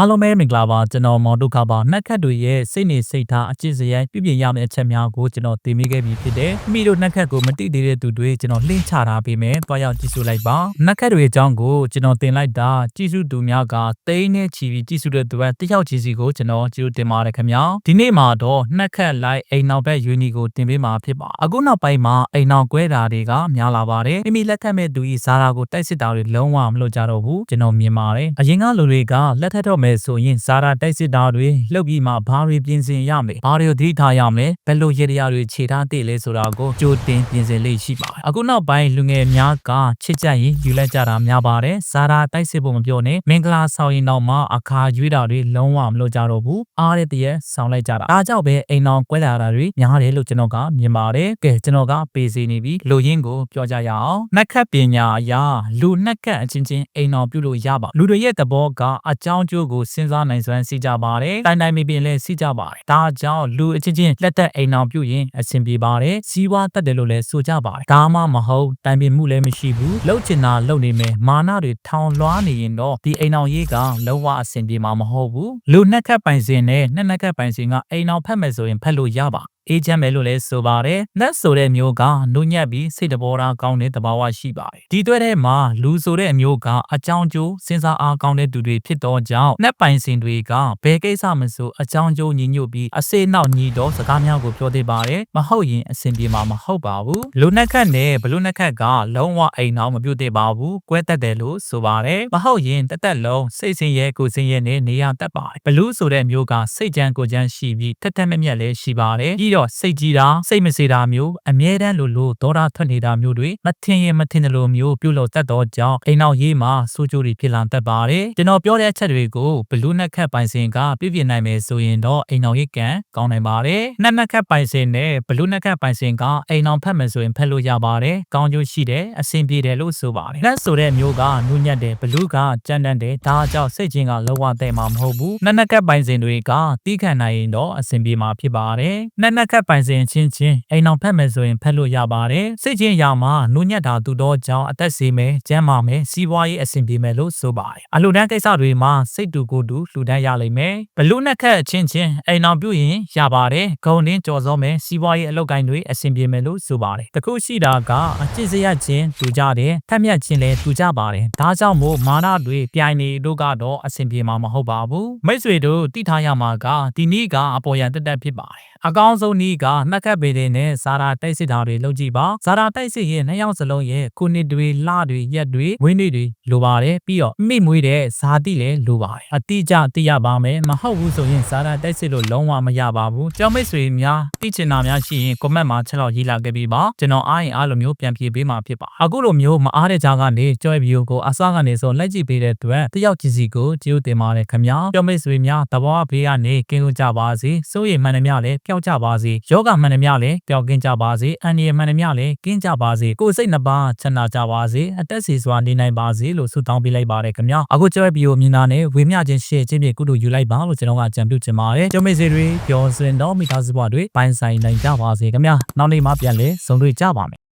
အားလုံးပဲမင်္ဂလာပါကျွန်တော်မော်ဒုခပါနှက်ခတ်တွေရဲ့စိတ်နေစိတ်ထားအကျင့်စရိုက်ပြပြရမယ့်အချက်များကိုကျွန်တော်သိမိခဲ့ပြီးဖြစ်တယ်မိမိတို့နှက်ခတ်ကိုမတိသေးတဲ့သူတွေကျွန်တော်လှင့်ချထားပေးမယ်တွားရောက်ကြည့်စုလိုက်ပါနှက်ခတ်တွေအကြောင်းကိုကျွန်တော်တင်လိုက်တာကြည့်စုသူများကတိန်းနဲ့ချီပြီးကြည့်စုတဲ့သူကတယောက်ချင်းစီကိုကျွန်တော်ကြည့်တင်ပါတယ်ခင်ဗျာဒီနေ့မှာတော့နှက်ခတ်လိုက်အိမ်နောက်ဘက်ယူနီကိုတင်ပေးမှာဖြစ်ပါအခုနောက်ပိုင်းမှာအိမ်နောက်ကွဲတာတွေကများလာပါတယ်မိမိလက်ထက်မဲ့သူဤဇာတာကိုတိုက်စစ်တာတွေလုံးဝမလုပ်ကြတော့ဘူးကျွန်တော်မြင်ပါတယ်အရင်ကလူတွေကလက်ထက်တော့မယ်ဆိုရင်ဇာတာတိုက်စစ်တာတွေလှုပ်ပြီးမှဘာတွေပြင်ဆင်ရမလဲဘာတွေကိုသတိထားရမလဲဘယ်လိုရေတရားတွေခြေထားသိလဲဆိုတာကိုကြိုတင်ပြင်ဆင်လေးရှိပါတယ်အခုနောက်ပိုင်းလူငယ်များကချစ်ကြရင်ယူလိုက်ကြတာများပါတယ်ဇာတာတိုက်စစ်ဖို့မပြောနဲ့မင်္ဂလာဆောင်ရင်တော့မှအခါရွေးတာတွေလုံးဝမလုပ်ကြတော့ဘူးအားတဲ့တရက်ဆောင်လိုက်ကြတာဒါကြောင့်ပဲအိမ်တော်ကွဲလာတာတွေများတယ်လို့ကျွန်တော်ကမြင်ပါတယ်ကဲကျွန်တော်ကပေးစီနေပြီလူရင်းကိုပြောကြရအောင်နှက်ခတ်ပညာအရာလူနှက်ခတ်အချင်းချင်းအိမ်တော်ပြုလို့ရပါလူတွေရဲ့သဘောကအကြောင်းကျိုးကိုစဉ်းစားနိုင်စွမ်းစီကြပါတယ်တိုင်တိုင်မပင်လည်းစီကြပါတယ်ဒါကြောင့်လူအချင်းချင်းလက်သက်အိမ်တော်ပြုရင်အဆင်ပြေပါတယ်စီးပွားတတ်တယ်လို့လည်းဆိုကြပါတယ်ဒါမှမဟုတ်တိုင်ပင်မှုလည်းမရှိဘူးလှုပ်ချင်တာလှုပ်နေမယ်မာနတွေထောင်လွှားနေရင်တော့ဒီအိမ်တော်ရေးကလုံးဝအဆင်ပြေမှာမဟုတ်ဘူးလူနှက်ခတ်ပိုင်စင်နဲ့နှက်နှက်ခတ်ပိုင်စင်ကအိမ်တော်ဖက်မယ်ဆိုရင်ဖက်လို့ရပါ အေးချမ်းပဲလို့လည်းဆိုပါတယ်။လက်ဆိုတဲ့မျိုးကနုညံ့ပြီးစိတ်တဘောထားကောင်းတဲ့သဘာဝရှိပါတယ်။ဒီတွဲထဲမှာလူဆိုတဲ့အမျိုးကအကြောင်းကျိုးစဉ်းစားအားကောင်းတဲ့သူတွေဖြစ်တော့ကြောင့်နှက်ပိုင်စင်တွေကဘယ်ကိစ္စမဆိုအကြောင်းကျိုးညီညွတ်ပြီးအစေနောက်ညီတော့စကားများကိုပြောသေးပါတယ်။မဟုတ်ရင်အဆင်ပြေမှာမဟုတ်ပါဘူး။လူနှက်ခတ်နဲ့ဘလူနှက်ခတ်ကလုံးဝအိမ်အောင်မပြုတ်သေးပါဘူး။ကွဲတက်တယ်လို့ဆိုပါတယ်။မဟုတ်ရင်တက်တက်လုံးစိတ်ဆင်းရဲကိုယ်ဆင်းရဲနဲ့နေရတတ်ပါတယ်။ဘလူဆိုတဲ့မျိုးကစိတ်ကြမ်းကိုယ်ကြမ်းရှိပြီးထက်ထက်မြက်မြက်လည်းရှိပါတယ်။ပြီးတော့စိတ်ကြီးတာစိတ်မစေတာမျိုးအမြဲတမ်းလိုလိုဒေါသထွက်နေတာမျိုးတွေမထင်ရင်မထင်တယ်လို့မျိုးပြုလုပ်တတ်တော့ကြောင့်အိမ်နောက်ရေးမှာစိုးကြိုးတွေဖြစ်လာတတ်ပါတယ်ကျွန်တော်ပြောတဲ့အချက်တွေကိုဘလူးနှက်ခတ်ပိုင်စင်ကပြည့်ပြည့်နိုင်မယ်ဆိုရင်တော့အိမ်နောက်ရေးကံကောင်းနိုင်ပါတယ်နှက်နှက်ခတ်ပိုင်စင်နဲ့ဘလူးနှက်ခတ်ပိုင်စင်ကအိမ်နောက်ဖက်မယ်ဆိုရင်ဖက်လို့ရပါတယ်ကောင်းကျိုးရှိတယ်အဆင်ပြေတယ်လို့ဆိုပါတယ်လက်ဆိုတဲ့မျိုးကနူးညံ့တယ်ဘလူးကကြမ်းတမ်းတယ်ဒါကြောင့်စိတ်ချင်းကလောဝတဲ့မှာမဟုတ်ဘူးနှက်နှက်ခတ်ပိုင်စင်တွေကတီးခံနိုင်ရင်တော့အဆင်ပြေမှာဖြစ်ပါတယ်နှက်နှက်ခတ်ပိုင်စင်ချင်းချင်းအိမ်အောင်ဖက်မယ်ဆိုရင်ဖက်လို့ရပါတယ်စိတ်ချင်းရမှာနုညံ့တာသူတော့ကြောင့်အသက်စေမယ်ကျန်းမာမယ်စီးပွားရေးအဆင်ပြေမယ်လို့ဆိုပါတယ်အလှူဒန်းကိစ္စတွေမှာစိတ်တူကိုယ်တူလှူဒန်းရလိမ့်မယ်ဘလူးနှက်ခတ်ချင်းချင်းအိမ်အောင်ပြုရင်ရပါတယ်ဂုံတင်းကြော်စောမယ်စီးပွားရေးအလုပ်ကိုင်းတွေအဆင်ပြေမယ်လို့ဆိုပါတယ်တခုရှိတာကအကျင့်စရချင်းတူကြတယ်ထက်မြက်ချင်းလည်းတူကြပါတယ်ဒါကြောင့်မို့မာနတွေပြိုင်နေတို့ကတော့အဆင်ပြေမှာမဟုတ်ပါဘူးမိတ်ဆွေတို့တိထားရမှာကဒီနေ့ကအပေါ်ရန်တက်တက်ဖြစ်ပါတယ်အကောင်းဆုံးနည်းကနှက်ခတ်ပေတဲ့နဲ့ဇာတာတိုက်စစ်တာတွေလုပ်ကြည့်ပါဇာတာတိုက်စစ်ရဲ့နှစ်ယောက်စလုံးရဲ့ခုနှစ်တွေလတွေရက်တွေဝင်းတွေတွေလိုပါတယ်ပြီးတော့မိမွေးတဲ့ဇာတိလည်းလိုပါတယ်အတိအကျသိရပါမယ်မဟုတ်ဘူးဆိုရင်ဇာတာတိုက်စစ်လို့လုံးဝမရပါဘူးကြောင်မိတ်ဆွေများသိချင်တာများရှိရင် comment မှာချက်လောက်ရေးလာခဲ့ပြီးပါကျွန်တော်အားရင်အားလိုမျိုးပြန်ပြေးပေးမှာဖြစ်ပါအခုလိုမျိုးမအားတဲ့ကြားကနေကြော်ဗီဒီယိုကိုအစားကနေဆိုလိုက်ကြည့်ပေးတဲ့အတွက်တယောက်ချင်းစီကိုကျေးဇူးတင်ပါတယ်ခင်ဗျာကြောင်မိတ်ဆွေများတဘောဘေးကနေကင်းလို့ကြပါစေစိုးရိမ်မှန်တယ်များလည်းပျောက်ကြပါစေယောဂမှန်တယ်များလည်းပျောက်ကင်းကြပါစေအန်ဒီရမှန်တယ်များလည်းကင်းကြပါစေကိုယ်စိတ်နှပါချမ်းသာကြပါစေအသက်စီစွာနေနိုင်ပါစေလို့ဆုတောင်းပေးလိုက်ပါတယ်ခင်ဗျာအခုကြော်ဗီဒီယိုမြင်တာနဲ့ဝေမျှခြင်းရှေ့ခြင်းဖြင့်ကုတို့ယူလိုက်ပါလို့ကျွန်တော်ကကြံပြုချင်ပါတယ်ကြောင်မိတ်ဆွေတွေပျော်စင်တော့မိသားစုဘဝတွေပိုင်ဆိုင်နိုင်ကြပါစေခင်ဗျာနောက်နေ့မှပြန်လဲဆုံတွေ့ကြပါမယ်